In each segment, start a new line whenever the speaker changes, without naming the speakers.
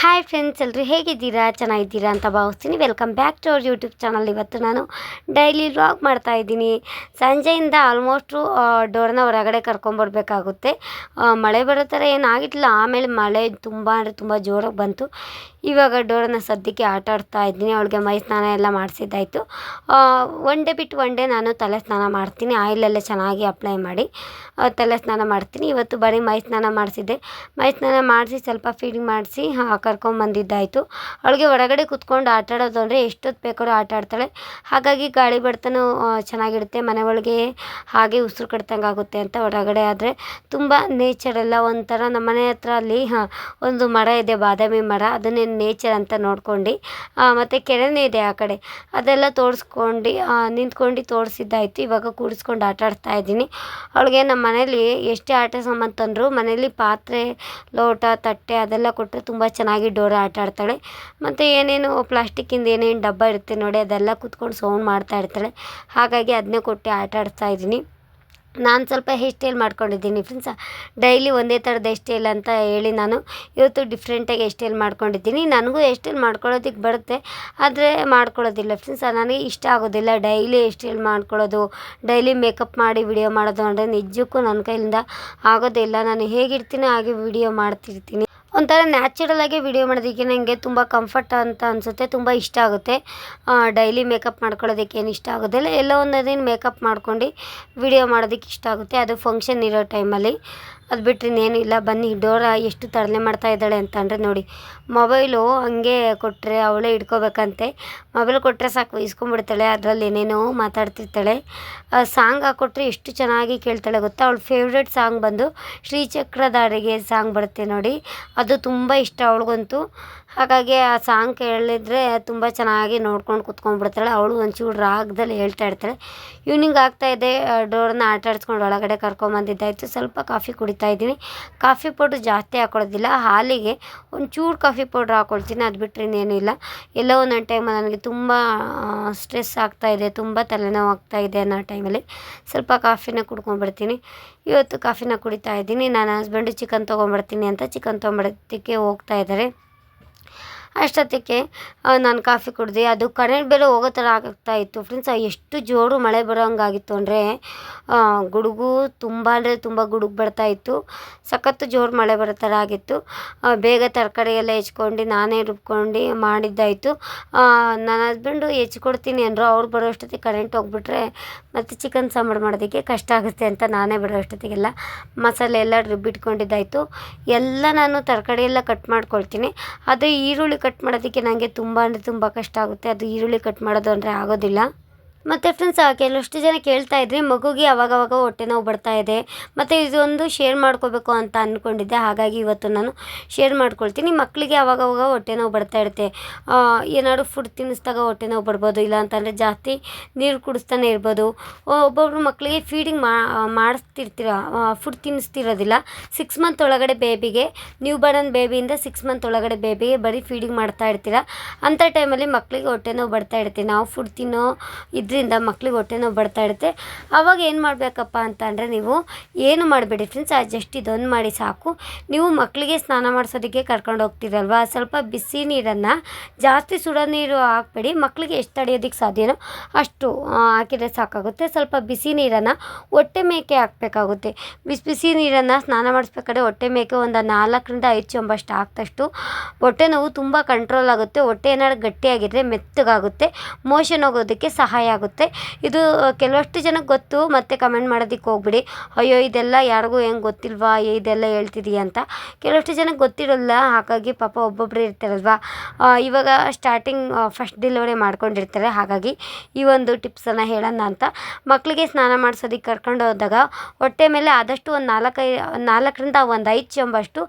Hi friends ಎಲ್ಲರೂ ಹೇಗಿದ್ದೀರಾ? ಚೆನ್ನಾಗಿದ್ದೀರಾ ಅಂತ ಭಾವಿಸ್ತೀನಿ. Welcome back to our YouTube channel ಇವತ್ತು ನಾನು ಡೈಲಿ ವ್ಲಾಗ್ ಮಾಡ್ತಾಯಿದ್ದೀನಿ ಸಂಜೆಯಿಂದ ಆಲ್ಮೋಸ್ಟು ಡೋರ್ನ ಹೊರಗಡೆ ಕರ್ಕೊಂಬರ್ಬೇಕಾಗುತ್ತೆ ಮಳೆ ಬರೋ ಥರ ಏನಾಗಿರಲಿಲ್ಲ ಆಮೇಲೆ ಮಳೆ ತುಂಬ ಅಂದರೆ ತುಂಬ ಜೋರಾಗಿ ಬಂತು. ಇವಾಗ ಡೋರನ್ನ ಸದ್ಯಕ್ಕೆ ಆಟ ಆಡ್ತಾ ಇದ್ದೀನಿ. ಅವಳಿಗೆ ಮೈ ಸ್ನಾನ ಎಲ್ಲ ಮಾಡಿಸಿದ್ದಾಯ್ತು. ಒನ್ ಡೇ ಬಿಟ್ಟು ಒನ್ ಡೇ ನಾನು ತಲೆ ಸ್ನಾನ ಮಾಡ್ತೀನಿ. ಆಯಿಲೆಲ್ಲ ಚೆನ್ನಾಗಿ ಅಪ್ಲೈ ಮಾಡಿ ತಲೆ ಸ್ನಾನ ಮಾಡ್ತೀನಿ. ಇವತ್ತು ಬರೀ ಮೈ ಸ್ನಾನ ಮಾಡಿಸಿದ್ದೆ. ಮೈ ಸ್ನಾನ ಮಾಡಿಸಿ ಸ್ವಲ್ಪ ಫೀಡಿಂಗ್ ಮಾಡಿಸಿ ಕರ್ಕೊಂಬಂದಿದ್ದಾಯಿತು ಅವಳಿಗೆ ಹೊರಗಡೆ ಕೂತ್ಕೊಂಡು ಆಟ ಆಡೋದು ಅಂದರೆ ಎಷ್ಟೊತ್ತು ಬೇಕಾದ್ರೂ ಆಟ ಆಡ್ತಾಳೆ. ಹಾಗಾಗಿ ಗಾಳಿ ಬಡ್ತನೂ ಚೆನ್ನಾಗಿರುತ್ತೆ. ಮನೆ ಒಳಗೆ ಹಾಗೆ ಉಸಿರು ಕಟ್ದಂಗೆ ಆಗುತ್ತೆ ಅಂತ ಹೊರಗಡೆ ಆದರೆ ತುಂಬ ನೇಚರ್ ಎಲ್ಲ ಒಂಥರ ನಮ್ಮ ಮನೆ ಹತ್ರ ಅಲ್ಲಿ ಒಂದು ಮರ ಇದೆ, ಬಾದಾಮಿ ಮರ. ಅದನ್ನೇ ನೇಚರ್ ಅಂತ ನೋಡ್ಕೊಂಡು. ಮತ್ತು ಕೆರೆನೇ ಇದೆ ಆ ಕಡೆ. ಅದೆಲ್ಲ ತೋರಿಸ್ಕೊಂಡು ನಿಂತ್ಕೊಂಡು ತೋರಿಸಿದ್ದಾಯ್ತು. ಇವಾಗ ಕೂಡಿಸ್ಕೊಂಡು ಆಟ ಆಡ್ತಾ ಇದ್ದೀನಿ. ಅವಳಿಗೆ ನಮ್ಮ ಮನೇಲಿ ಎಷ್ಟೇ ಆಟ ಸಾಮಾನು ತಂದರು ಮನೇಲಿ ಪಾತ್ರೆ, ಲೋಟ, ತಟ್ಟೆ ಅದೆಲ್ಲ ಕೊಟ್ಟರೆ ತುಂಬ ಚೆನ್ನಾಗಿ ಡೋರ ಆಟ ಆಡ್ತಾಳೆ. ಮತ್ತು ಏನೇನು ಪ್ಲಾಸ್ಟಿಕ್ಕಿಂದ ಏನೇನು ಡಬ್ಬ ಇರುತ್ತೆ ನೋಡಿ ಅದೆಲ್ಲ ಕುತ್ಕೊಂಡು ಸೌಂಡ್ ಮಾಡ್ತಾ ಇರ್ತಾಳೆ. ಹಾಗಾಗಿ ಅದನ್ನೇ ಕೊಟ್ಟು ಆಟ ಆಡ್ತಾ ಇದ್ದೀನಿ. ನಾನು ಸ್ವಲ್ಪ ಹೇರ್ ಸ್ಟೈಲ್ ಮಾಡ್ಕೊಂಡಿದ್ದೀನಿ ಫ್ರೆಂಡ್ಸ್ ಡೈಲಿ ಒಂದೇ ಥರದ ಹೇರ್ ಸ್ಟೈಲ್ ಅಂತ ಹೇಳಿ ನಾನು ಇವತ್ತು ಡಿಫ್ರೆಂಟಾಗಿ ಹೇರ್ ಸ್ಟೈಲ್ ಮಾಡ್ಕೊಂಡಿದ್ದೀನಿ. ನನಗೂ ಹೇರ್ ಸ್ಟೈಲ್ ಮಾಡ್ಕೊಳ್ಳೋದಕ್ಕೆ ಬರುತ್ತೆ, ಆದರೆ ಮಾಡ್ಕೊಳ್ಳೋದಿಲ್ಲ ಫ್ರೆಂಡ್ಸ್ ನನಗೆ ಇಷ್ಟ ಆಗೋದಿಲ್ಲ ಡೈಲಿ ಹೇರ್ ಸ್ಟೈಲ್ ಮಾಡ್ಕೊಳ್ಳೋದು ಡೈಲಿ ಮೇಕಪ್ ಮಾಡಿ ವಿಡಿಯೋ ಮಾಡೋದು ಅಂದರೆ ನಿಜಕ್ಕೂ ನನ್ನ ಕೈಯಿಂದ ಆಗೋದಿಲ್ಲ ನಾನು ಹೇಗಿರ್ತೀನಿ ಹಾಗೆ ವಿಡಿಯೋ ಮಾಡ್ತಿರ್ತೀನಿ. ಒಂಥರ ಆಗಿ ವಿಡಿಯೋ ಮಾಡೋದಕ್ಕೆ ನನಗೆ ತುಂಬ ಕಂಫರ್ಟ್ ಅಂತ ಅನಿಸುತ್ತೆ, ತುಂಬ ಇಷ್ಟ ಆಗುತ್ತೆ. ಡೈಲಿ ಮೇಕಪ್ ಮಾಡ್ಕೊಳ್ಳೋದಕ್ಕೆ ಏನು ಇಷ್ಟ ಆಗೋದಿಲ್ಲ ಎಲ್ಲೋ ಒಂದು ಮೇಕಪ್ ಮಾಡ್ಕೊಂಡು ವಿಡಿಯೋ ಮಾಡೋದಕ್ಕೆ ಇಷ್ಟ ಆಗುತ್ತೆ. ಅದು ಫಂಕ್ಷನ್ ಇರೋ ಟೈಮಲ್ಲಿ ಅದು ಬಿಟ್ಟರೆ ಇನ್ನೇನು ಇಲ್ಲ. ಬನ್ನಿ, ಡೋರ ಎಷ್ಟು ತರಲೆ ಮಾಡ್ತಾ ಇದ್ದಾಳೆ ಅಂತಂದರೆ ನೋಡಿ, ಮೊಬೈಲು ಹಂಗೆ ಕೊಟ್ಟರೆ ಅವಳೇ ಇಟ್ಕೋಬೇಕಂತೆ ಮೊಬೈಲ್ ಕೊಟ್ಟರೆ ಸಾಕು, ಇಸ್ಕೊಂಡ್ಬಿಡ್ತಾಳೆ, ಅದರಲ್ಲಿ ಏನೇನೋ ಮಾತಾಡ್ತಿರ್ತಾಳೆ. ಸಾಂಗ್ ಹಾಕ್ಕೊಟ್ರೆ ಎಷ್ಟು ಚೆನ್ನಾಗಿ ಕೇಳ್ತಾಳೆ ಗೊತ್ತಾ? ಅವಳ ಫೇವ್ರೆಟ್ ಸಾಂಗ್ ಬಂದು ಶ್ರೀಚಕ್ರಧಾರಿಗೆ ಸಾಂಗ್ ಬರುತ್ತೆ ನೋಡಿ. ಅದು ತುಂಬ ಇಷ್ಟ ಅವಳಿಗಂತೂ. ಹಾಗಾಗಿ ಆ ಸಾಂಗ್ ಕೇಳಿದ್ರೆ ತುಂಬ ಚೆನ್ನಾಗಿ ನೋಡ್ಕೊಂಡು ಕುತ್ಕೊಂಡ್ಬಿಡ್ತಾಳೆ. ಅವಳು ಒಂಚೂರು ರಾಗದಲ್ಲಿ ಹೇಳ್ತಾ ಇರ್ತಾಳೆ. ಈವ್ನಿಂಗ್ ಆಗ್ತಾಯಿದೆ ಡೋರನ್ನ ಆಟಾಡ್ಸ್ಕೊಂಡು ಒಳಗಡೆ ಕರ್ಕೊಂಬಂದಿದ್ದಾಯಿತು. ಸ್ವಲ್ಪ ಕಾಫಿ ಕುಡಿತಾ ಇದ್ದೀನಿ. ಕಾಫಿ ಪೌಡ್ರ್ ಜಾಸ್ತಿ ಹಾಕ್ಕೊಳ್ಳೋದಿಲ್ಲ ಹಾಲಿಗೆ ಒಂಚೂರು ಕಾಫಿ ಪೌಡ್ರ್ ಹಾಕ್ಕೊಳ್ತೀನಿ ಅದು ಬಿಟ್ಟರೆ ಇನ್ನೇನು ಇಲ್ಲ. ಎಲ್ಲೋ ಒಂದೊಂದು ಟೈಮ್ ನನಗೆ ತುಂಬ ಸ್ಟ್ರೆಸ್ ಆಗ್ತಾಯಿದೆ ತುಂಬ ತಲೆನೋವು ಆಗ್ತಾಯಿದೆ ಅನ್ನೋ ಟೈಮಲ್ಲಿ ಸ್ವಲ್ಪ ಕಾಫಿನ ಕುಡ್ಕೊಂಡ್ಬಿಡ್ತೀನಿ. ಇವತ್ತು ಕಾಫಿನ ಕುಡಿತಾ ಇದ್ದೀನಿ. ನನ್ನ ಹಸ್ಬೆಂಡು ಚಿಕನ್ ತೊಗೊಂಬರ್ತೀನಿ ಅಂತ ಚಿಕನ್ ತೊಗೊಂಬರೋದಕ್ಕೆ ಹೋಗ್ತಾ ಇದ್ದಾರೆ. ಅಷ್ಟೊತ್ತಿಗೆ ನಾನು ಕಾಫಿ ಕುಡ್ದು. ಅದು ಕರೆಂಟ್ ಬೇರೆ ಹೋಗೋ ಥರ ಆಗ್ತಾ ಇತ್ತು. ಫ್ರೆಂಡ್ಸ್ ಎಷ್ಟು ಜೋರು ಮಳೆ ಬರೋ ಹಂಗಾಗಿತ್ತು ಅಂದರೆ ಗುಡುಗು ತುಂಬ ಅಂದರೆ ತುಂಬ ಗುಡುಗು ಬರ್ತಾ ಇತ್ತು. ಸಖತ್ತು ಜೋರು ಮಳೆ ಬರೋ ಥರ ಆಗಿತ್ತು. ಬೇಗ ತರಕಾರಿ ಎಲ್ಲ ಹೆಚ್ಕೊಂಡು ನಾನೇ ರುಬ್ಕೊಂಡು ಮಾಡಿದ್ದಾಯಿತು. ನನ್ನ ಹಸ್ಬೆಂಡು ಹೆಚ್ಕೊಡ್ತೀನಿ ಅಂದರು. ಅವ್ರು ಬರೋ ಅಷ್ಟೊತ್ತಿಗೆ ಕರೆಂಟ್ ಹೋಗ್ಬಿಟ್ರೆ ಮತ್ತು ಚಿಕನ್ ಸಾಂಬಾರು ಮಾಡೋದಕ್ಕೆ ಕಷ್ಟ ಆಗುತ್ತೆ ಅಂತ ನಾನೇ ಬರೋ ಅಷ್ಟೊತ್ತಿಗೆಲ್ಲ ಮಸಾಲೆ ಎಲ್ಲ ರುಬ್ಬಿಟ್ಕೊಂಡಿದ್ದಾಯಿತು. ಎಲ್ಲ ನಾನು ತರಕಾರಿ ಎಲ್ಲ ಕಟ್ ಮಾಡ್ಕೊಳ್ತೀನಿ. ಅದು ಈರುಳ್ಳಿ ಕಟ್ ಮಾಡೋದಕ್ಕೆ ನನಗೆ ತುಂಬ ಅಂದರೆ ತುಂಬ ಕಷ್ಟ ಆಗುತ್ತೆ. ಅದು ಈರುಳ್ಳಿ ಕಟ್ ಮಾಡೋದು ಅಂದರೆ ಆಗೋದಿಲ್ಲ. ಮತ್ತು ಫ್ರೆಂಡ್ಸ್ ಕೆಲವಷ್ಟು ಜನ ಕೇಳ್ತಾ ಇದ್ರಿ ಮಗುಗೆ ಅವಾಗವಾಗ ಹೊಟ್ಟೆ ನೋವು ಬರ್ತಾ ಇದೆ. ಮತ್ತು ಇದೊಂದು ಶೇರ್ ಮಾಡ್ಕೋಬೇಕು ಅಂತ ಅಂದ್ಕೊಂಡಿದ್ದೆ ಹಾಗಾಗಿ ಇವತ್ತು ನಾನು ಶೇರ್ ಮಾಡ್ಕೊಳ್ತೀನಿ. ಮಕ್ಕಳಿಗೆ ಅವಾಗವಾಗ ಹೊಟ್ಟೆ ನೋವು ಬರ್ತಾ ಇರುತ್ತೆ. ಏನಾದ್ರು ಫುಡ್ ತಿನ್ನಿಸ್ದಾಗ ಹೊಟ್ಟೆ ನೋವು ಬರ್ಬೋದು, ಇಲ್ಲ ಅಂತಂದರೆ ಜಾಸ್ತಿ ನೀರು ಕುಡಿಸ್ತಾನೆ ಇರ್ಬೋದು. ಒಬ್ಬೊಬ್ರು ಮಕ್ಕಳಿಗೆ ಫೀಡಿಂಗ್ ಮಾಡಿಸ್ತಿರ್ತೀರ ಫುಡ್ ತಿನ್ನಿಸ್ತಿರೋದಿಲ್ಲ. ಸಿಕ್ಸ್ ಮಂತ್ ಒಳಗಡೆ ಬೇಬಿಗೆ ನ್ಯೂ ಬರ್ನ್ ಬೇಬಿಯಿಂದ ಸಿಕ್ಸ್ ಮಂತ್ ಒಳಗಡೆ ಬೇಬಿಗೆ ಬರೀ ಫೀಡಿಂಗ್ ಮಾಡ್ತಾ ಇರ್ತೀರ. ಅಂಥ ಟೈಮಲ್ಲಿ ಮಕ್ಕಳಿಗೆ ಹೊಟ್ಟೆ ನೋವು ಬರ್ತಾ ಇರ್ತೀವಿ ನಾವು ಫುಡ್ ತಿನ್ನೋ ಇದರಿಂದ ಮಕ್ಳಿಗೆ ಹೊಟ್ಟೆ ನೋವು ಬರ್ತಾ ಇರುತ್ತೆ. ಆವಾಗ ಏನು ಮಾಡಬೇಕಪ್ಪ ಅಂತ ಅಂದರೆ ನೀವು ಏನು ಮಾಡಬೇಡಿ ಫ್ರೆಂಡ್ಸ್ ಆ ಜಸ್ಟ್ ಇದೊಂದು ಮಾಡಿ ಸಾಕು. ನೀವು ಮಕ್ಕಳಿಗೆ ಸ್ನಾನ ಮಾಡಿಸೋದಕ್ಕೆ ಕರ್ಕೊಂಡು ಹೋಗ್ತೀರಲ್ವ? ಸ್ವಲ್ಪ ಬಿಸಿ ನೀರನ್ನು, ಜಾಸ್ತಿ ಸುಡೋ ನೀರು ಹಾಕ್ಬೇಡಿ. ಮಕ್ಕಳಿಗೆ ಎಷ್ಟು ತಡೆಯೋದಕ್ಕೆ ಸಾಧ್ಯನೋ ಅಷ್ಟು ಹಾಕಿದರೆ ಸಾಕಾಗುತ್ತೆ. ಸ್ವಲ್ಪ ಬಿಸಿ ನೀರನ್ನು ಹೊಟ್ಟೆ ಮೇಕೆ ಹಾಕಬೇಕಾಗುತ್ತೆ. ಬಿಸಿ ಬಿಸಿ ನೀರನ್ನು ಸ್ನಾನ ಮಾಡಿಸ್ಬೇಕಾದ್ರೆ ಹೊಟ್ಟೆ ಮೇಕೆ ಒಂದು ನಾಲ್ಕರಿಂದ ಐದು ಚೊಂಬಷ್ಟು ಹಾಕ್ದಷ್ಟು ಹೊಟ್ಟೆ ನೋವು ತುಂಬ ಕಂಟ್ರೋಲ್ ಆಗುತ್ತೆ. ಹೊಟ್ಟೆ ಏನಾದ್ರು ಗಟ್ಟಿಯಾಗಿದ್ದರೆ ಮೆತ್ತಗಾಗುತ್ತೆ. ಮೋಷನ್ ಹೋಗೋದಕ್ಕೆ ಸಹಾಯ ಇದು ಕೆಲವಷ್ಟು ಜನಕ್ಕೆ ಗೊತ್ತು, ಮತ್ತೆ ಕಮೆಂಟ್ ಮಾಡೋದಕ್ಕೆ ಹೋಗ್ಬಿಡಿ. ಅಯ್ಯೋ, ಇದೆಲ್ಲ ಯಾರಿಗೂ ಹೆಂಗೆ ಗೊತ್ತಿಲ್ವಾ? ಇದೆಲ್ಲ ಹೇಳ್ತಿದೀಯ ಅಂತ. ಕೆಲವಷ್ಟು ಜನಕ್ಕೆ ಗೊತ್ತಿರೋಲ್ಲ, ಹಾಗಾಗಿ ಪಾಪ ಒಬ್ಬೊಬ್ಬರೇ ಇರ್ತಾರಲ್ವ? ಇವಾಗ ಸ್ಟಾರ್ಟಿಂಗ್ ಫಸ್ಟ್ ಡೆಲಿವರಿ ಮಾಡ್ಕೊಂಡಿರ್ತಾರೆ. ಹಾಗಾಗಿ ಈ ಒಂದು ಟಿಪ್ಸನ್ನು ಹೇಳೋಣ ಅಂತ. ಮಕ್ಕಳಿಗೆ ಸ್ನಾನ ಮಾಡಿಸೋದಕ್ಕೆ ಕರ್ಕೊಂಡು ಹೋದಾಗ ಹೊಟ್ಟೆ ಮೇಲೆ ಆದಷ್ಟು ಒಂದು ನಾಲ್ಕೈ, ನಾಲ್ಕರಿಂದ ಒಂದು ಐದು ಚಂಬಷ್ಟು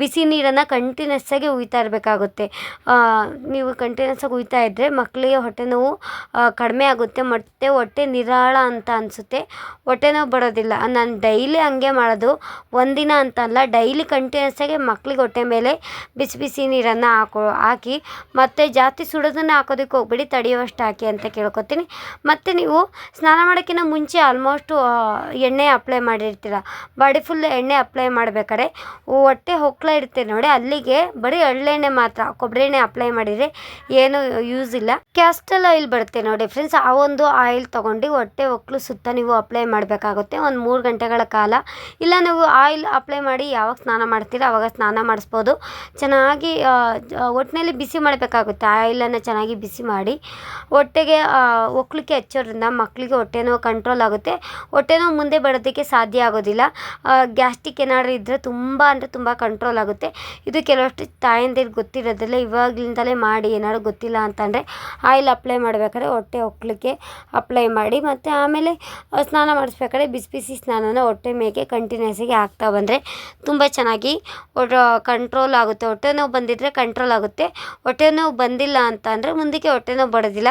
ಬಿಸಿ ನೀರನ್ನು ಕಂಟಿನ್ಯೂಸ್ ಆಗಿ ಉಯ್ತಾ ಇರಬೇಕಾಗುತ್ತೆ. ನೀವು ಕಂಟಿನ್ಯೂಸ್ ಆಗಿ ಉಯ್ತಾ ಇದ್ದರೆ ಮಕ್ಕಳಿಗೆ ಹೊಟ್ಟೆ ನೋವು ಕಡಿಮೆ ಆಗುತ್ತೆ. ಆಗುತ್ತೆ ಮತ್ತೆ ಹೊಟ್ಟೆ ನಿರಾಳ ಅಂತ ಅನಿಸುತ್ತೆ. ಹೊಟ್ಟೆ ನೋವು ಬರೋದಿಲ್ಲ. ನಾನು ಡೈಲಿ ಹಂಗೆ ಮಾಡೋದು. ಒಂದಿನ ಅಂತಲ್ಲ, ಡೈಲಿ ಕಂಟಿನ್ಯೂಸ್ ಆಗಿ ಮಕ್ಳಿಗೆ ಹೊಟ್ಟೆ ಮೇಲೆ ಬಿಸಿ ಬಿಸಿ ನೀರನ್ನು ಹಾಕೋ, ಹಾಕಿ ಮತ್ತು ಜಾಸ್ತಿ ಸುಡೋದನ್ನು ಹಾಕೋದಕ್ಕೆ ಹೋಗ್ಬೇಡಿ, ತಡೆಯುವಷ್ಟು ಹಾಕಿ ಅಂತ ಕೇಳ್ಕೊತೀನಿ. ಮತ್ತು ನೀವು ಸ್ನಾನ ಮಾಡೋಕ್ಕಿಂತ ಮುಂಚೆ ಆಲ್ಮೋಸ್ಟು ಎಣ್ಣೆ ಅಪ್ಲೈ ಮಾಡಿರ್ತೀರ. ಬಾಡಿ ಫುಲ್ ಎಣ್ಣೆ ಅಪ್ಲೈ ಮಾಡ್ಬೇಕಾದ್ರೆ, ಹೊಟ್ಟೆ ಹೊಕ್ಕಳ ಇರುತ್ತೆ ನೋಡಿ, ಅಲ್ಲಿಗೆ ಬರೀ ಎಳ್ಳೆಣ್ಣೆ ಮಾತ್ರ, ಕೊಬ್ಬರಿ ಎಣ್ಣೆ ಅಪ್ಲೈ ಮಾಡಿದರೆ ಏನು ಯೂಸ್ ಇಲ್ಲ. ಕ್ಯಾಸ್ಟಲ್ ಆಯಿಲ್ ಬರುತ್ತೆ ನೋಡಿ ಫ್ರೆಂಡ್ಸ್ ಆ ಒಂದು ಆಯಿಲ್ ತೊಗೊಂಡು ಹೊಟ್ಟೆ ಒಕ್ಕಲು ಸುತ್ತ ನೀವು ಅಪ್ಲೈ ಮಾಡಬೇಕಾಗುತ್ತೆ. ಒಂದು ಮೂರು ಗಂಟೆಗಳ ಕಾಲ. ಇಲ್ಲ ನೀವು ಆಯಿಲ್ ಅಪ್ಲೈ ಮಾಡಿ ಯಾವಾಗ ಸ್ನಾನ ಮಾಡ್ತೀರ ಅವಾಗ ಸ್ನಾನ ಮಾಡಿಸ್ಬೋದು. ಚೆನ್ನಾಗಿ ಒಟ್ಟಿನಲ್ಲಿ ಬಿಸಿ ಮಾಡಬೇಕಾಗುತ್ತೆ. ಆಯಿಲನ್ನು ಚೆನ್ನಾಗಿ ಬಿಸಿ ಮಾಡಿ ಹೊಟ್ಟೆಗೆ ಒಕ್ಕಲಿಕ್ಕೆ ಹಚ್ಚೋದ್ರಿಂದ ಮಕ್ಕಳಿಗೆ ಹೊಟ್ಟೆ ನೋವು ಕಂಟ್ರೋಲ್ ಆಗುತ್ತೆ. ಹೊಟ್ಟೆ ನೋವು ಮುಂದೆ ಬರೋದಕ್ಕೆ ಸಾಧ್ಯ ಆಗೋದಿಲ್ಲ. ಗ್ಯಾಸ್ಟಿಕ್ ಏನಾದರೂ ಇದ್ದರೆ ತುಂಬ ಅಂದರೆ ತುಂಬ ಕಂಟ್ರೋಲ್ ಆಗುತ್ತೆ. ಇದು ಕೆಲವಷ್ಟು ತಾಯಂದಿರು ಗೊತ್ತಿರೋದಿಲ್ಲ ಇವಾಗಲಿಂದಲೇ ಮಾಡಿ ಏನಾದ್ರು ಗೊತ್ತಿಲ್ಲ ಅಂತಂದರೆ ಆಯಿಲ್ ಅಪ್ಲೈ ಮಾಡಬೇಕಾದ್ರೆ ಹೊಟ್ಟೆ ಒಕ್ಕಲಿಕ್ಕೆ ಅಪ್ಲೈ ಮಾಡಿ ಮತ್ತು ಆಮೇಲೆ ಸ್ನಾನ ಮಾಡಿಸ್ಬೇಕಾದ್ರೆ ಬಿಸಿ ಬಿಸಿ ಸ್ನಾನನ ಹೊಟ್ಟೆ ಮೇಗೆ ಕಂಟಿನ್ಯೂಸಿಗೆ ಹಾಕ್ತಾ ಬಂದರೆ ತುಂಬ ಚೆನ್ನಾಗಿ ಕಂಟ್ರೋಲ್ ಆಗುತ್ತೆ. ಹೊಟ್ಟೆ ನೋವು ಬಂದಿದ್ದರೆ ಕಂಟ್ರೋಲ್ ಆಗುತ್ತೆ. ಹೊಟ್ಟೆ ನೋವು ಬಂದಿಲ್ಲ ಅಂತ ಅಂದರೆ ಮುಂದಕ್ಕೆ ಹೊಟ್ಟೆ ನೋವು ಬಡೋದಿಲ್ಲ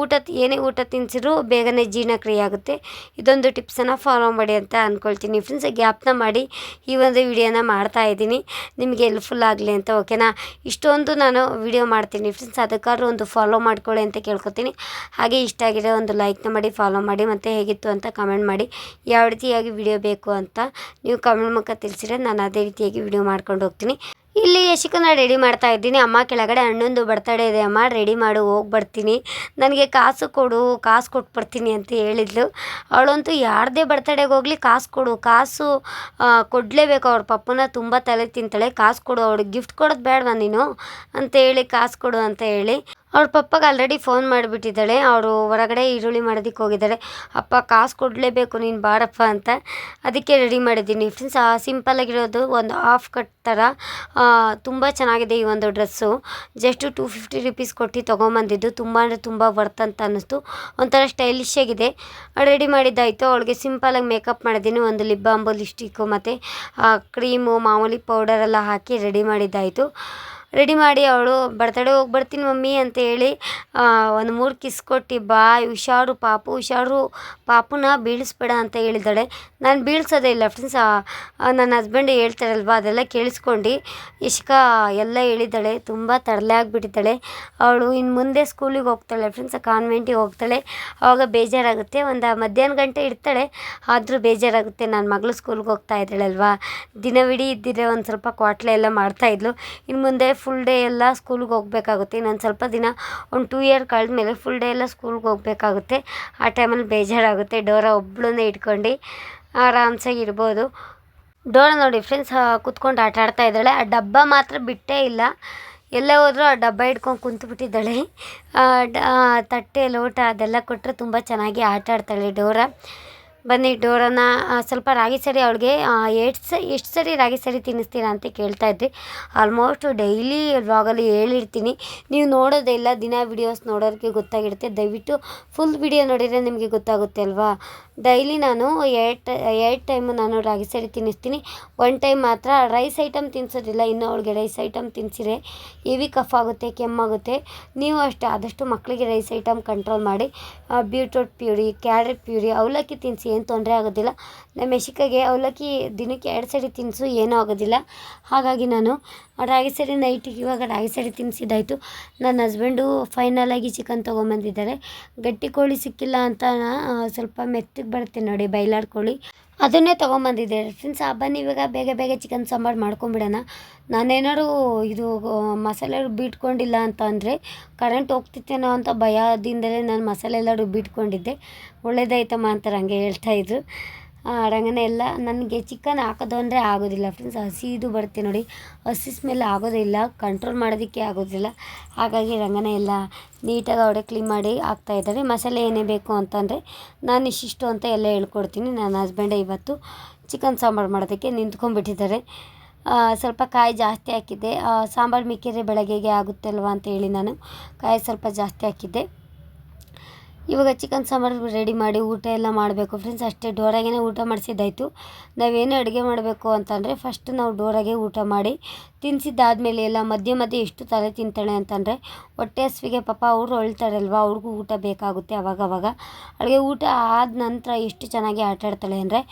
ಊಟ ಏನೇ ಊಟ ತಿನ್ಸಿದ್ರು ಬೇಗನೆ ಜೀರ್ಣಕ್ರಿಯೆ ಆಗುತ್ತೆ. ಇದೊಂದು ಟಿಪ್ಸನ್ನು ಫಾಲೋ ಮಾಡಿ ಅಂತ ಅಂದ್ಕೊಳ್ತೀನಿ ಫ್ರೆಂಡ್ಸ್ ಗ್ಯಾಪ್ನ ಮಾಡಿ ಈ ಒಂದು ವಿಡಿಯೋನ ಮಾಡ್ತಾ ಇದ್ದೀನಿ. ನಿಮಗೆ ಹೆಲ್ಪ್ಫುಲ್ ಆಗಲಿ ಅಂತ ಓಕೆನಾ ಇಷ್ಟೊಂದು ನಾನು ವಿಡಿಯೋ ಮಾಡ್ತೀನಿ. ಫ್ರೆಂಡ್ಸ್ ಅದಕ್ಕಾದ್ರೂ ಒಂದು ಫಾಲೋ ಮಾಡ್ಕೊಳ್ಳಿ ಅಂತ ಕೇಳ್ಕೊತೀನಿ. ಹಾಗೆ ಇಷ್ಟ ಆಗಿದೆ ಒಂದು ಲೈಕ್ನ ಮಾಡಿ ಫಾಲೋ ಮಾಡಿ ಮತ್ತು ಹೇಗಿತ್ತು ಅಂತ ಕಮೆಂಟ್ ಮಾಡಿ. ಯಾವ ರೀತಿಯಾಗಿ ವಿಡಿಯೋ ಬೇಕು ಅಂತ ನೀವು ಕಮೆಂಟ್ ಮುಖ ತಿಳಿಸಿದ್ರೆ ನಾನು ಅದೇ ರೀತಿಯಾಗಿ ವಿಡಿಯೋ ಮಾಡ್ಕೊಂಡು ಹೋಗ್ತೀನಿ. ಇಲ್ಲಿ ಯಶಿಕನ ರೆಡಿ ಮಾಡ್ತಾ ಇದ್ದೀನಿ. ಅಮ್ಮ ಕೆಳಗಡೆ ಅಣ್ಣಂದು ಬರ್ತಡೇ ಇದೆ ಅಮ್ಮ ರೆಡಿ ಮಾಡು, ಹೋಗಿ ಬರ್ತೀನಿ. ನನಗೆ ಕಾಸು ಕೊಡು, ಕಾಸು ಕೊಟ್ಟು ಬರ್ತೀನಿ ಅಂತ ಹೇಳಿದ್ಲು. ಅವಳಂತೂ ಯಾರದೇ ಬರ್ತಡೇಗೆ ಹೋಗಲಿ, ಕಾಸು ಕೊಡು. ಕಾಸು ಕೊಡಲೇಬೇಕು. ಅವ್ರ ಪಪ್ಪನ ತುಂಬ ತಲೆ ತಿಂತಾಳೆ. ಕಾಸು ಕೊಡು, ಅವಳಿಗೆ ಗಿಫ್ಟ್ ಕೊಡೋದು ಬೇಡವಾ ನೀನು? ಅಂತ ಹೇಳಿ, ಕಾಸು ಕೊಡು ಅಂತ ಹೇಳಿ. ಅವ್ರ ಪಪ್ಪಗೆ ಆಲ್ರೆಡಿ ಫೋನ್ ಮಾಡಿಬಿಟ್ಟಿದ್ದಾಳೆ. ಅವರು ಹೊರಗಡೆ ಈರುಳ್ಳಿ ಮಾಡೋದಕ್ಕೆ ಹೋಗಿದ್ದಾರೆ. ಅಪ್ಪ, ಕಾಸು ಕೊಡಲೇಬೇಕು ನೀನು ಬಾರಪ್ಪ ಅಂತ ಅದಕ್ಕೆ ರೆಡಿ ಮಾಡಿದ್ದೀನಿ. ಫ್ರೆಂಡ್ಸ್ ಸಿಂಪಲ್ಲಾಗಿರೋದು ಒಂದು ಹಾಫ್ ಕಟ್ ಥರ ತುಂಬ ಚೆನ್ನಾಗಿದೆ ಈ ಒಂದು dress just two fifty rupees ಕೊಟ್ಟು ತೊಗೊಂಬಂದಿದ್ದು. ತುಂಬ ಅಂದರೆ ತುಂಬ ವರ್ತ್ ಅಂತ ಅನ್ನಿಸ್ತು. ಒಂಥರ ಸ್ಟೈಲಿಶ್ ಆಗಿದೆ. ರೆಡಿ ಮಾಡಿದ್ದಾಯಿತು. ಅವಳಿಗೆ ಸಿಂಪಲಾಗಿ ಮೇಕಪ್ ಮಾಡಿದ್ದೀನಿ. ಒಂದು ಲಿಪ್ ಬಾಂಬು ಲಿಪ್ಸ್ಟಿಕ್ಕು ಮತ್ತು ಕ್ರೀಮು ಮಾಮೂಲಿ ಪೌಡರೆಲ್ಲ ಹಾಕಿ ರೆಡಿ ಮಾಡಿದ್ದಾಯಿತು. ರೆಡಿ ಮಾಡಿ ಅವಳು ಬರ್ತಡೇ ಹೋಗಿ ಬರ್ತೀನಿ ಮಮ್ಮಿ ಅಂತ ಹೇಳಿ ಒಂದು ಮೂರು ಕಿಸ್ ಕೊಟ್ಟು, ಬಾಯ್, ಹುಷಾರು ಪಾಪು, ಹುಷಾರು ಪಾಪುನ ಬೀಳಿಸ್ಬೇಡ ಅಂತ ಹೇಳಿದ್ದಾಳೆ. ನಾನು ಬೀಳ್ಸೋದೇ ಇಲ್ಲ ಫ್ರೆಂಡ್ಸ್ ನನ್ನ ಹಸ್ಬೆಂಡ್ ಹೇಳ್ತಾರಲ್ವ, ಅದೆಲ್ಲ ಕೇಳಿಸ್ಕೊಂಡು ಇಷ್ಕಾ ಎಲ್ಲ ಹೇಳಿದ್ದಾಳೆ, ತುಂಬ ತರಲೆ ಆಗಿಬಿಟ್ಟಿದ್ದಾಳೆ. ಅವಳು ಇನ್ನು ಮುಂದೆ ಸ್ಕೂಲಿಗೆ ಹೋಗ್ತಾಳೆ ಫ್ರೆಂಡ್ಸ್ ಕಾನ್ವೆಂಟಿಗೆ ಹೋಗ್ತಾಳೆ. ಆವಾಗ ಬೇಜಾರಾಗುತ್ತೆ, ಒಂದು ಮಧ್ಯಾಹ್ನ ಗಂಟೆ ಇರ್ತಾಳೆ ಆದರೂ ಬೇಜಾರಾಗುತ್ತೆ ನನ್ನ ಮಗಳು ಸ್ಕೂಲ್ಗೆ ಹೋಗ್ತಾ ಇದ್ದಾಳಲ್ವಾ, ದಿನವಿಡೀ ಇದ್ದಿದ್ರೆ ಒಂದು ಸ್ವಲ್ಪ ಕ್ವಾಟ್ಲೆ ಎಲ್ಲ ಮಾಡ್ತಾಯಿದ್ಲು ಇನ್ನು ಮುಂದೆ ಫುಲ್ ಡೇ ಎಲ್ಲ ಸ್ಕೂಲ್ಗೆ ಹೋಗ್ಬೇಕಾಗುತ್ತೆ. ಇನ್ನೊಂದು ಸ್ವಲ್ಪ ದಿನ ಒಂದು ಟೂ ಇಯರ್ ಕಳೆದ್ಮೇಲೆ ಫುಲ್ ಡೇ ಎಲ್ಲ ಸ್ಕೂಲ್ಗೆ ಹೋಗ್ಬೇಕಾಗುತ್ತೆ. ಆ ಟೈಮಲ್ಲಿ ಬೇಜಾರಾಗುತ್ತೆ. ಡೋರ ಒಬ್ಬಳನ್ನೇ ಇಟ್ಕೊಂಡು ಆರಾಮ್ಸಾಗಿ ಇರ್ಬೋದು. ಡೋರ ನೋಡಿ ಫ್ರೆಂಡ್ಸ್ ಕುತ್ಕೊಂಡು ಆಟ ಆಡ್ತಾ ಇದ್ದಾಳೆ. ಆ ಡಬ್ಬ ಮಾತ್ರ ಬಿಟ್ಟೇ ಇಲ್ಲ. ಎಲ್ಲೇ ಹೋದರೂ ಆ ಡಬ್ಬ ಹಿಡ್ಕೊಂಡು ಕುಂತುಬಿಟ್ಟಿದ್ದಾಳೆ. ತಟ್ಟೆ, ಲೋಟ ಅದೆಲ್ಲ ಕೊಟ್ಟರೆ ತುಂಬ ಚೆನ್ನಾಗಿ ಆಟ ಆಡ್ತಾಳೆ ಡೋರ. ಬನ್ನಿ ಡೋರನ್ನ ಸ್ವಲ್ಪ ರಾಗಿ ಸರಿ ಅವಳಿಗೆ ಎಷ್ಟು ಸ, ಎಷ್ಟು ಸರಿ ರಾಗಿ ಸರಿ ತಿನ್ನಿಸ್ತೀರಾ ಅಂತ ಕೇಳ್ತಾ ಇದ್ರಿ ಆಲ್ಮೋಸ್ಟ್ ಡೈಲಿ ವ್ಲಾಗಲ್ಲಿ ಹೇಳಿರ್ತೀನಿ. ನೀವು ನೋಡೋದೇ ಇಲ್ಲ, ದಿನ ವಿಡಿಯೋಸ್ ನೋಡೋರಿಗೆ ಗೊತ್ತಾಗಿರುತ್ತೆ. ದಯವಿಟ್ಟು ಫುಲ್ ವಿಡಿಯೋ ನೋಡಿದರೆ ನಿಮಗೆ ಗೊತ್ತಾಗುತ್ತೆ ಅಲ್ವಾ? ಡೈಲಿ ನಾನು ಎರಡು ಎರಡು ಟೈಮು ನಾನು ರಾಗಿ ಸರಿ ತಿನ್ನಿಸ್ತೀನಿ. ಒನ್ ಟೈಮ್ ಮಾತ್ರ ರೈಸ್ ಐಟಮ್ ತಿನ್ನಿಸೋದಿಲ್ಲ ಇನ್ನು ಅವಳಿಗೆ ರೈಸ್ ಐಟಮ್ ತಿನ್ನಿಸಿರೆ ಇವಿ ಕಫ್ ಆಗುತ್ತೆ, ಕೆಮ್ಮಾಗುತ್ತೆ. ನೀವು ಅಷ್ಟೇ, ಆದಷ್ಟು ಮಕ್ಕಳಿಗೆ ರೈಸ್ ಐಟಮ್ ಕಂಟ್ರೋಲ್ ಮಾಡಿ ಬೀಟ್ರೂಟ್ ಪ್ಯೂರಿ, ಕ್ಯಾರೆಟ್ ಪ್ಯೂರಿ, ಅವಲಕ್ಕಿ ತಿನ್ನಿಸಿ ಏನು ತೊಂದರೆ ಆಗೋದಿಲ್ಲ. ನಮ್ಮ ಯಶಿಕಾಗೆ ಅವಲಕ್ಕಿ ದಿನಕ್ಕೆ ಎರಡು ಸರಿ ತಿನ್ನಿಸು ಏನೂ ಆಗೋದಿಲ್ಲ. ಹಾಗಾಗಿ ನಾನು ರಾಗಿ ಸರಿ ನೈಟಿಗೆ ಇವಾಗ ರಾಗಿ ಸರಿ ತಿನ್ನಿಸಿದ್ದಾಯಿತು ನನ್ನ ಹಸ್ಬೆಂಡು ಫೈನಲಾಗಿ ಚಿಕನ್ ತೊಗೊಂಬಂದಿದ್ದಾರೆ. ಗಟ್ಟಿ ಕೋಳಿ ಸಿಕ್ಕಿಲ್ಲ ಅಂತ ಸ್ವಲ್ಪ ಸ್ವಲ್ಪ ಮೆತ್ತಗೆ ಬರುತ್ತೆ ನೋಡಿ ಬೈಲಾರ್ ಕೋಳಿ ಅದನ್ನೇ ತೊಗೊಂಬಂದಿದ್ದೆ. ಫ್ರೆಂಡ್ಸ್ ಆ ಇವಾಗ ಬೇಗ ಬೇಗ ಚಿಕನ್ ಸಾಂಬಾರು ಮಾಡ್ಕೊಂಬಿಡೋಣ. ನಾನೇನಾದ್ರು ಇದು ಮಸಾಲೆ ಬಿಟ್ಕೊಂಡಿಲ್ಲ ಅಂತ ಅಂದರೆ ಕರೆಂಟ್ ಹೋಗ್ತಿತ್ತೇನೋ ಅಂತ ಭಯದಿಂದಲೇ ನಾನು ಮಸಾಲೆ ಎಲ್ಲ ರುಬ್ಬಿಟ್ಕೊಂಡಿದ್ದೆ ಒಳ್ಳೇದಾಯ್ತಮ್ಮ ಅಂತಾರೆ ಹಂಗೆ ಹೇಳ್ತಾಯಿದ್ರು ರಂಗನೆ ಎಲ್ಲ ನನಗೆ ಚಿಕನ್ ಹಾಕೋದು ಅಂದರೆ ಆಗೋದಿಲ್ಲ ಫ್ರೆಂಡ್ಸ್ ಹಸಿ ಇದು ಬರುತ್ತೆ ನೋಡಿ. ಹಸಿ ಸ್ಮೆಲ್ ಆಗೋದಿಲ್ಲ ಕಂಟ್ರೋಲ್ ಮಾಡೋದಕ್ಕೆ ಆಗೋದಿಲ್ಲ. ಹಾಗಾಗಿ ರಂಗನೆ ಎಲ್ಲ ನೀಟಾಗಿ ಅವಡೆ ಕ್ಲೀನ್ ಮಾಡಿ ಹಾಕ್ತಾ ಇದ್ದಾರೆ. ಮಸಾಲೆ ಏನೇ ಬೇಕು ಅಂತಂದರೆ ನಾನು ಇಷ್ಟಿಷ್ಟು ಅಂತ ಎಲ್ಲ ಹೇಳ್ಕೊಡ್ತೀನಿ. ನನ್ನ ಹಸ್ಬೆಂಡೇ ಇವತ್ತು ಚಿಕನ್ ಸಾಂಬಾರು ಮಾಡೋದಕ್ಕೆ ನಿಂತ್ಕೊಂಡ್ಬಿಟ್ಟಿದ್ದಾರೆ. ಸ್ವಲ್ಪ ಕಾಯಿ ಜಾಸ್ತಿ ಹಾಕಿದ್ದೆ. ಸಾಂಬಾರು ಮಿಕ್ಕಿದ್ರೆ ಬೆಳಗ್ಗೆಗೆ ಆಗುತ್ತಲ್ವ ಅಂತ ಹೇಳಿ ನಾನು ಕಾಯಿ ಸ್ವಲ್ಪ ಜಾಸ್ತಿ ಹಾಕಿದ್ದೆ. ಇವಾಗ ಚಿಕನ್ ಸಾಂಬಾರು ರೆಡಿ ಮಾಡಿ ಊಟ ಎಲ್ಲ ಮಾಡಬೇಕು. ಫ್ರೆಂಡ್ಸ್ ಅಷ್ಟೇ ಡೋರಾಗೇ ಊಟ ಮಾಡಿಸಿದ್ದಾಯಿತು. ನಾವೇನು ಅಡುಗೆ ಮಾಡಬೇಕು ಅಂತಂದರೆ ಫಸ್ಟ್ ನಾವು ಡೋರಾಗೆ ಊಟ ಮಾಡಿ ತಿನ್ನಿಸಿದ್ದಾದ್ಮೇಲೆ ಎಲ್ಲ ಮಧ್ಯೆ ಮಧ್ಯೆ ಎಷ್ಟು ತಲೆ ತಿಂತಾಳೆ ಅಂತಂದರೆ ಹೊಟ್ಟೆ ಹಸ್ವಿಗೆ ಪಾಪ ಅವರು ಅಳ್ತಾರಲ್ವ, ಅವ್ರಿಗೂ ಊಟ ಬೇಕಾಗುತ್ತೆ ಅವಾಗ ಅಡುಗೆ ಊಟ ಆದ ನಂತರ ಎಷ್ಟು ಚೆನ್ನಾಗಿ ಆಟಾಡ್ತಾಳೆ ಅಂದರೆ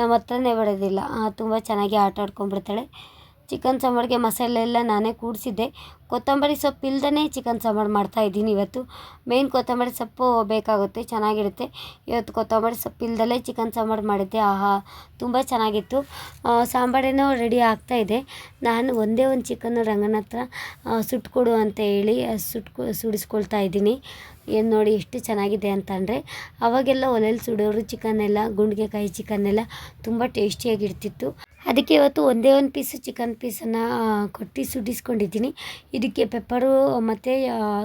ನಮ್ಮ ಹತ್ರನೇ ಬರೋದಿಲ್ಲ. ತುಂಬ ಚೆನ್ನಾಗಿ ಆಟ ಆಡ್ಕೊಂಡ್ಬಿಡ್ತಾಳೆ ಚಿಕನ್ ಸಾಂಬಾರಿಗೆ ಮಸಾಲೆ ಎಲ್ಲ ನಾನೇ ಕೂಡಿಸಿದ್ದೆ. ಕೊತ್ತಂಬರಿ ಸೊಪ್ಪು ಇಲ್ದೇ ಚಿಕನ್ ಸಾಂಬಾರು ಮಾಡ್ತಾಯಿದ್ದೀನಿ ಇವತ್ತು. ಮೇಯ್ನ್ ಕೊತ್ತಂಬರಿ ಸೊಪ್ಪು ಬೇಕಾಗುತ್ತೆ, ಚೆನ್ನಾಗಿರುತ್ತೆ. ಇವತ್ತು ಕೊತ್ತಂಬರಿ ಸೊಪ್ಪು ಇಲ್ದಲೇ ಚಿಕನ್ ಸಾಂಬಾರು ಮಾಡಿದ್ದೆ. ಆಹಾ, ತುಂಬ ಚೆನ್ನಾಗಿತ್ತು. ಸಾಂಬಾರೇನೋ ರೆಡಿ ಆಗ್ತಾಯಿದೆ ನಾನು ಒಂದೇ ಒಂದು ಚಿಕನ್ನು ರಂಗನ ಹತ್ರ ಸುಟ್ಕೊಡು ಅಂತ ಹೇಳಿ ಸುಟ್ಕೊ, ಸುಡಿಸ್ಕೊಳ್ತಾ ಇದ್ದೀನಿ. ಏನು ನೋಡಿ ಎಷ್ಟು ಚೆನ್ನಾಗಿದೆ ಅಂತಂದರೆ ಅವಾಗೆಲ್ಲ ಒಲೆಯಲ್ಲಿ ಸುಡೋರು ಚಿಕನ್ನೆಲ್ಲ ಗುಂಡಿಗೆಕಾಯಿ ಚಿಕನ್ನೆಲ್ಲ ತುಂಬ ಟೇಸ್ಟಿಯಾಗಿರ್ತಿತ್ತು. ಅದಕ್ಕೆ ಇವತ್ತು ಒಂದೇ ಒಂದು ಪೀಸು ಚಿಕನ್ ಪೀಸನ್ನು ಕೊಟ್ಟು ಸುಡಿಸ್ಕೊಂಡಿದ್ದೀನಿ ಇದಕ್ಕೆ ಪೆಪ್ಪರು, ಮತ್ತು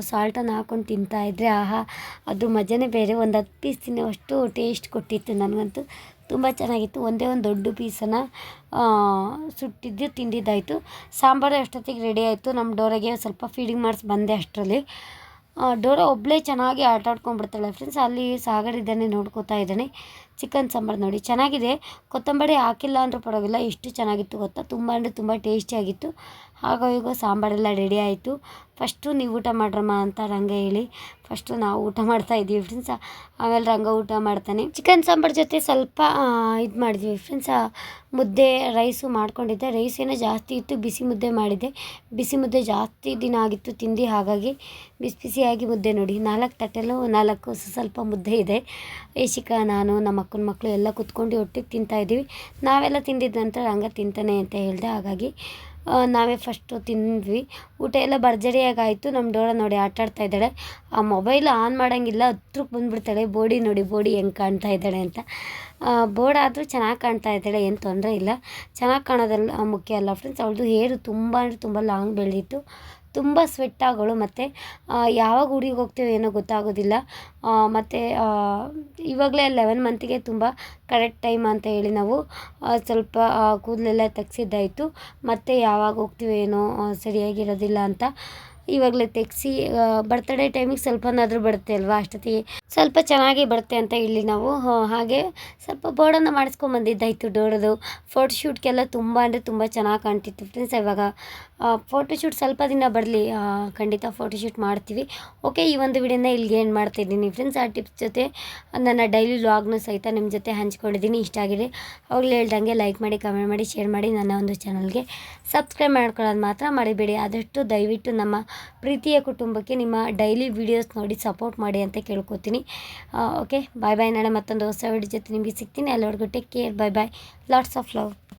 ಸಾಲ್ಟನ್ನು ಹಾಕ್ಕೊಂಡು ತಿಂತಾಯಿದ್ರೆ ಆಹಾ ಅದು ಮಜಾನೇ ಬೇರೆ. ಒಂದು ಹತ್ತು ಪೀಸ್ ತಿನ್ನೋವಷ್ಟು ಟೇಸ್ಟ್ ಕೊಟ್ಟಿತ್ತು ನನಗಂತೂ. ತುಂಬ ಚೆನ್ನಾಗಿತ್ತು. ಒಂದೇ ಒಂದು ದೊಡ್ಡ ಪೀಸನ್ನು ಸುಟ್ಟಿದ್ದು ತಿಂದಿದ್ದಾಯಿತು. ಸಾಂಬಾರು ಅಷ್ಟೊತ್ತಿಗೆ ರೆಡಿ ಆಯಿತು. ನಮ್ಮ ಡೋರಾಗೆ ಸ್ವಲ್ಪ ಫೀಡಿಂಗ್ ಮಾಡಿಸಿ ಬಂದೆ ಅಷ್ಟರಲ್ಲಿ. ಡೋರ ಒಬ್ಬಳೇ ಚೆನ್ನಾಗಿ ಆಟ ಆಡ್ಕೊಂಡ್ಬಿಡ್ತಾಳೆ. ಫ್ರೆಂಡ್ಸ್, ಅಲ್ಲಿ ಸಾಗರ್ ಇದ್ದಾನೆ ನೋಡ್ಕೋತಾ ಇದ್ದಾನೆ. ಚಿಕನ್ ಸಾಂಬಾರು ನೋಡಿ. ಚೆನ್ನಾಗಿದೆ. ಕೊತ್ತಂಬರಿ ಹಾಕಿಲ್ಲ ಅಂದರೂ ಪರವಾಗಿಲ್ಲ. ಎಷ್ಟು ಚೆನ್ನಾಗಿತ್ತು ಗೊತ್ತಾ? ತುಂಬ ಅಂದರೆ ತುಂಬ ಟೇಸ್ಟಿಯಾಗಿತ್ತು ಹಾಗೋ ಈಗ ಸಾಂಬಾರೆಲ್ಲ ರೆಡಿ ಆಯಿತು. ಫಸ್ಟು ನೀವು ಊಟ ಮಾಡ್ರಮ್ಮ ಅಂತ ರಂಗ ಹೇಳಿ. ಫಸ್ಟು ನಾವು ಊಟ ಮಾಡ್ತಾ ಇದ್ದೀವಿ ಫ್ರೆಂಡ್ಸ್ ಆಮೇಲೆ ರಂಗ ಊಟ ಮಾಡ್ತಾನೆ. ಚಿಕನ್ ಸಾಂಬಾರು ಜೊತೆ ಸ್ವಲ್ಪ ಇದು ಮಾಡಿದ್ವಿ ಫ್ರೆಂಡ್ಸ್ ಮುದ್ದೆ ರೈಸು ಮಾಡ್ಕೊಂಡಿದ್ದೆ. ರೈಸ್ ಏನೋ ಜಾಸ್ತಿ ಇತ್ತು, ಬಿಸಿ ಮುದ್ದೆ ಮಾಡಿದ್ದೆ ಬಿಸಿ ಮುದ್ದೆ ಜಾಸ್ತಿ ದಿನ ಆಗಿತ್ತು, ತಿಂದು ಹಾಗಾಗಿ ಬಿಸಿ ಬಿಸಿಯಾಗಿ ಮುದ್ದೆ ನೋಡಿ. ನಾಲ್ಕು ತಟ್ಟೆಲ್ಲೂ ನಾಲ್ಕು ಸ್ವಲ್ಪ ಮುದ್ದೆ ಇದೆ. ಏಶಿಕ, ನಾನು, ನಮ್ಮ ಅಕ್ಕನ ಮಕ್ಕಳು ಎಲ್ಲ ಕುತ್ಕೊಂಡು ಒಟ್ಟಿಗೆ ತಿಂತಾಯಿದ್ದೀವಿ ನಾವೆಲ್ಲ ತಿಂದಿದ್ದ ನಂತರ ರಂಗ ತಿಂತಾನೆ ಅಂತ ಹೇಳಿದೆ. ಹಾಗಾಗಿ ನಾವೇ ಫಸ್ಟು ತಿಂದ್ವಿ. ಊಟ ಎಲ್ಲ ಭರ್ಜರಿಯಾಗಿ ಆಯಿತು ನಮ್ಮ ಡೋಳ ನೋಡಿ ಆಟ ಆಡ್ತಾ ಇದ್ದಾಳೆ. ಆ ಮೊಬೈಲ್ ಆನ್ ಮಾಡೋಂಗಿಲ್ಲ. ಹತ್ರಕ್ಕೆ ಬಂದುಬಿಡ್ತಾಳೆ. ಬೋಡಿ ನೋಡಿ, ಬೋಡಿ ಹೆಂಗೆ ಕಾಣ್ತಾ ಇದ್ದಾಳೆ ಅಂತ. ಬೋರ್ಡ್ ಆದರೂ ಚೆನ್ನಾಗಿ ಕಾಣ್ತಾ ಇದ್ದಾಳೆ. ಏನು ತೊಂದರೆ ಇಲ್ಲ. ಚೆನ್ನಾಗಿ ಕಾಣೋದಲ್ಲ ಮುಖ್ಯ ಅಲ್ಲ ಫ್ರೆಂಡ್ಸ್ ಅವಳದು ಹೇರು ತುಂಬ ಅಂದರೆ ತುಂಬ ಲಾಂಗ್ ಬೆಳೆದಿತ್ತು. ತುಂಬ ಸ್ವೆಟ್ ಆಗೋಳು ಮತ್ತು ಯಾವಾಗ ಊರಿಗೆ ಹೋಗ್ತೀವೋ ಏನೋ ಗೊತ್ತಾಗೋದಿಲ್ಲ. ಮತ್ತು ಇವಾಗಲೇ ಲೆವೆನ್ ಮಂತಿಗೆ ತುಂಬ ಕರೆಕ್ಟ್ ಟೈಮ್ ಅಂತ ಹೇಳಿ ನಾವು ಸ್ವಲ್ಪ ಕೂದಲೆಲ್ಲ ತೆಗ್ಸಿದ್ದಾಯಿತು. ಮತ್ತು ಯಾವಾಗ ಹೋಗ್ತೀವೋ ಏನೋ ಸರಿಯಾಗಿರೋದಿಲ್ಲ ಅಂತ. ಇವಾಗಲೇ ತೆಗೆಸಿ ಬರ್ತಡೇ ಟೈಮಿಗೆ ಸ್ವಲ್ಪನಾದರೂ ಬರುತ್ತೆ ಅಲ್ವಾ ಅಷ್ಟೊತ್ತಿಗೆ? ಸ್ವಲ್ಪ ಚೆನ್ನಾಗಿ ಬರುತ್ತೆ ಅಂತ ಇಲ್ಲಿ ನಾವು. ಹಾಗೆ ಸ್ವಲ್ಪ ಬೋರ್ಡನ್ನು ಮಾಡಿಸ್ಕೊಂಬಂದಿದ್ದಾಯಿತು ಡೋರದು. ಫೋಟೋಶೂಟ್ಗೆಲ್ಲ ತುಂಬ ಅಂದರೆ ತುಂಬ ಚೆನ್ನಾಗಿ ಕಾಣ್ತಿತ್ತು ಫ್ರೆಂಡ್ಸ್ ಇವಾಗ ಫೋಟೋಶೂಟ್ ಸ್ವಲ್ಪ ದಿನ ಬರಲಿ ಖಂಡಿತ ಫೋಟೋಶೂಟ್ ಮಾಡ್ತೀವಿ. ಓಕೆ, ಈ ಒಂದು ವಿಡಿಯೋನ ಇಲ್ಲಿಗೆ ಏನು ಮಾಡ್ತಾಯಿದ್ದೀನಿ ಫ್ರೆಂಡ್ಸ್ ಆ ಟಿಪ್ಸ್ ಜೊತೆ, ನನ್ನ ಡೈಲಿ ವ್ಲಾಗ್ನೂ ಸಹಿತ ನಿಮ್ಮ ಜೊತೆ ಹಂಚ್ಕೊಂಡಿದ್ದೀನಿ. ಇಷ್ಟ ಆಗಿದೆ ಅವಾಗಲೇ ಹೇಳ್ದಂಗೆ ಲೈಕ್ ಮಾಡಿ ಕಮೆಂಟ್ ಮಾಡಿ ಶೇರ್ ಮಾಡಿ ನನ್ನ ಒಂದು ಚಾನಲ್ಗೆ ಸಬ್ಸ್ಕ್ರೈಬ್ ಮಾಡ್ಕೊಳ್ಳೋದು ಮಾತ್ರ ಮರಿಬೇಡಿ. ಆದಷ್ಟು ದಯವಿಟ್ಟು ನಮ್ಮ ಪ್ರೀತಿಯ ಕುಟುಂಬಕ್ಕೆ ನಿಮ್ಮ ಡೈಲಿ ವೀಡಿಯೋಸ್ ನೋಡಿ ಸಪೋರ್ಟ್ ಮಾಡಿ ಅಂತ ಕೇಳ್ಕೊತೀನಿ. ಓಕೆ ಬಾಯ್ ಬಾಯ್ ನಾಳೆ ಮತ್ತೊಂದು ಹೊಸ ವಿಡಿಯೋ ಜೊತೆ ನಿಮಗೆ ಸಿಗ್ತೀನಿ. ಅಲ್ಲಿವರೆಗೂ take care bye bye lots of love